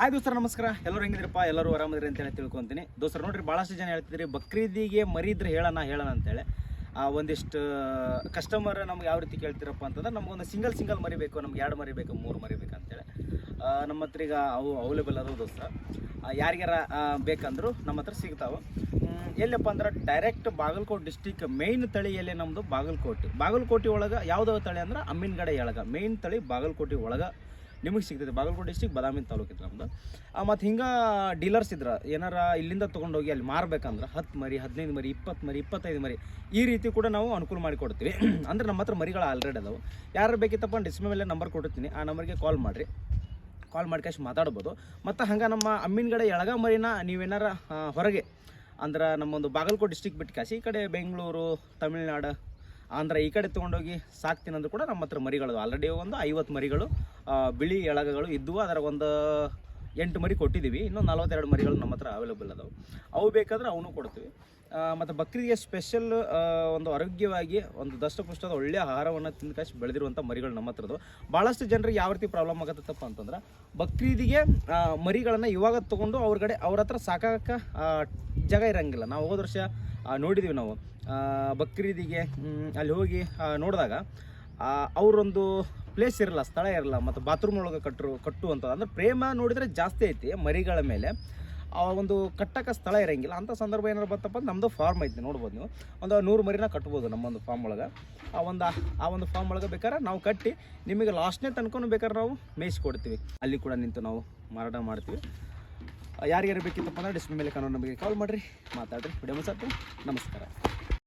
Hi ದೋಸ್ತರ, ನಮಸ್ಕಾರ. ಎಲ್ಲರೂ ಹೆಂಗಿದ್ರಪ್ಪ? ಎಲ್ಲರೂ ಆರಾಮದ್ರಿ ಅಂತ ಹೇಳಿ ತಿಳ್ಕೊಂತೀನಿ. ದೋಸ್ತರ, ನೋಡ್ರಿ ಭಾಳಷ್ಟು ಜನ ಹೇಳ್ತಿದ್ರಿ, ಬಕ್ರೀದಿಗೆ ಮರಿದ್ರೆ ಹೇಳೋಣ ಹೇಳೋಣ ಅಂತೇಳಿ. ಆ, ಒಂದಿಷ್ಟು ಕಸ್ಟಮರ್ ನಮ್ಗೆ ಯಾವ ರೀತಿ ಕೇಳ್ತಿರಪ್ಪ ಅಂತಂದ್ರೆ, ನಮ್ಗೊಂದು ಸಿಂಗಲ್ ಸಿಂಗಲ್ ಮರಿಬೇಕು, ನಮ್ಗೆ ಎರಡು ಮರಿಬೇಕು, ಮೂರು ಮರಿಬೇಕು ಅಂತೇಳಿ. ನಮ್ಮ ಹತ್ರ ಈಗ ಅವು ಅವೈಲೇಬಲ್ ಅದಾವ ದೋಸ್ತ ಯಾರಿಗಾರ ಬೇಕಂದ್ರು ನಮ್ಮ ಹತ್ರ ಸಿಗ್ತಾವೆ. ಎಲ್ಲಪ್ಪ ಅಂದ್ರೆ ಡೈರೆಕ್ಟ್ ಬಾಗಲಕೋಟೆ ಡಿಸ್ಟಿಕ್ ಮೇಯ್ನ್ ತಳಿ ಎಲ್ಲಿ ನಮ್ಮದು ಬಾಗಲಕೋಟೆ. ಬಾಗಲಕೋಟೆ ಒಳಗೆ ಯಾವ್ದಾವ ತಳಿ ಅಂದ್ರೆ ಅಮ್ಮಿನಗಡೆ ಎಳಗ. ಮೇಯ್ನ್ ತಳಿ ಬಾಗಲಕೋಟೆ ಒಳಗೆ. ನಿಮಗೆ ಸಿಗ್ತೈತೆ. ಬಾಗಲಕೋಟೆ ಡಿಸ್ಟಿಕ್ ಬದಾಮಿ ತಾಲೂಕು ಇತ್ತು ಮತ್ತೆ ಹಿಂಗೆ ಡೀಲರ್ಸ್ ಇದ್ರೆ, ಏನಾರ ಇಲ್ಲಿಂದ ತೊಗೊಂಡೋಗಿ ಅಲ್ಲಿ ಮಾರ್ಬೇಕಂದ್ರೆ ಹತ್ತು ಮರಿ, ಹದಿನೈದು ಮರಿ, ಇಪ್ಪತ್ತು ಮರಿ, ಇಪ್ಪತ್ತೈದು ಮರಿ ಈ ರೀತಿ ಕೂಡ ನಾವು ಅನುಕೂಲ ಮಾಡಿಕೊಡ್ತೀವಿ ಅಂದ್ರೆ ನಮ್ಮ ಹತ್ರ ಮರಿಗಳು ಆಲ್ರೆಡಿ ಅದಾವೆ. ಯಾರು ಬೇಕಿತ್ತಪ್ಪ ಡಿಸ್ಪ್ಲೇ ಮೇಲೆ ನಂಬರ್ ಕೊಟ್ಟಿರ್ತೀನಿ. ಆ ನಂಬರ್ಗೆ ಕಾಲ್ ಮಾಡಿರಿ. ಕಾಲ್ ಮಾಡ್ಕೊಂಡು ಮಾತಾಡ್ಬೋದು. ಮತ್ತು ಹಂಗೆ ನಮ್ಮ ಅಮ್ಮಿನಗಡೆ ಎಳಗ ಮರಿನ ನೀವೇನಾರ ಹೊರಗೆ, ಅಂದ್ರೆ ನಮ್ಮೊಂದು ಬಾಗಲಕೋಟೆ ಡಿಸ್ಟಿಕ್ ಬಿಟ್ಟು ಕಾಸಿ, ಈ ಕಡೆ ಬೆಂಗಳೂರು, ತಮಿಳ್ನಾಡು ಆಂಧ್ರ ಈ ಕಡೆ ತೊಗೊಂಡೋಗಿ ಸಾಕ್ತೀನಿ ಅಂದ್ರೂ ಕೂಡ ನಮ್ಮ ಹತ್ರ ಮರಿಗಳು. ಆಲ್ರೆಡಿ ಒಂದು ಐವತ್ತು ಮರಿಗಳು ಬಿಳಿ ಎಳಗಗಳು ಇದ್ದವು ಅದರ ಒಂದು ಎಂಟು ಮರಿ ಕೊಟ್ಟಿದ್ದೀವಿ, ಇನ್ನೂ ನಲವತ್ತೆರಡು ಮರಿಗಳು ನಮ್ಮ ಹತ್ರ ಅವೈಲೇಬಲ್ ಅದಾವೆ. ಅವು ಬೇಕಾದ್ರೆ ಅವನು ಕೊಡ್ತೀವಿ. ಮತ್ತು ಬಕ್ರೀದಿಗೆ ಸ್ಪೆಷಲ್ ಒಂದು ಆರೋಗ್ಯವಾಗಿ, ಒಂದು ದಷ್ಟಪುಷ್ಟದ ಒಳ್ಳೆಯ ಆಹಾರವನ್ನು ತಿಂದು ಕಾಶಿ ಬೆಳೆದಿರುವಂಥ ಮರಿಗಳು ನಮ್ಮ ಹತ್ರದ್ದು ಭಾಳಷ್ಟು ಜನರಿಗೆ ಯಾವ ರೀತಿ ಪ್ರಾಬ್ಲಮ್ ಆಗತ್ತಪ್ಪ ಅಂತಂದ್ರೆ, ಬಕ್ರೀದಿಗೆ ಮರಿಗಳನ್ನು ಇವಾಗ ತೊಗೊಂಡು ಅವ್ರ ಕಡೆ, ಅವ್ರ ಹತ್ರ ಸಾಕಕ್ಕೆ ಜಾಗ ಇರೋಂಗಿಲ್ಲ. ನಾವು ಹೋದ ವರ್ಷ ನೋಡಿದ್ದೀವಿ ನಾವು. ಬಕ್ರೀದಿಗೆ ಅಲ್ಲಿ ಹೋಗಿ ನೋಡಿದಾಗ ಅವರೊಂದು ಪ್ಲೇಸ್ ಇರಲ್ಲ, ಸ್ಥಳ ಇರಲ್ಲ, ಮತ್ತು ಬಾತ್ರೂಮ್ ಒಳಗೆ ಕಟ್ಟರು ಕಟ್ಟುವಂಥದ್ದು ಅಂದ್ರೆ ಪ್ರೇಮ ನೋಡಿದರೆ ಜಾಸ್ತಿ ಐತಿ ಮರಿಗಳ ಮೇಲೆ. ಆ ಒಂದು ಕಟ್ಟಕ್ಕೆ ಸ್ಥಳ ಇರಂಗಿಲ್ಲ. ಅಂಥ ಸಂದರ್ಭ ಏನಾರು ಬಂತಪ್ಪ ನಮ್ಮದು ಫಾರ್ಮ್ ಐತಿ, ನೋಡ್ಬೋದು ನೀವು. ಒಂದು ನೂರು ಮರಿನ ಕಟ್ಬೋದು ನಮ್ಮೊಂದು ಫಾರ್ಮ್ ಒಳಗೆ. ಆ ಒಂದು ಆ ಒಂದು ಫಾರ್ಮ್ ಒಳಗೆ ಬೇಕಾದ್ರೆ ನಾವು ಕಟ್ಟಿ ನಿಮಗೆ ಲಾಸ್ಟ್ನೇ ತನ್ಕೊಂಡು ಬೇಕಾದ್ರೆ ನಾವು ಮೇಯಿಸ್ಕೊಡ್ತೀವಿ. ಅಲ್ಲಿ ಕೂಡ ನಿಂತು ನಾವು ಮಾರಾಟ ಮಾಡ್ತೀವಿ. ಯಾರಿಗಾರು ಬೇಕಿತ್ತಪ್ಪ ಅಂದ್ರೆ ಡಿಸ್ಪ್ಲೇ ಮೇಲೆ ಕಾನೂನು ನಮಗೆ ಕಾಲ್ ಮಾಡಿರಿ, ಮಾತಾಡ್ರಿ. ವಿಡಿಯೋ ನಮಸ್ಕಾರ.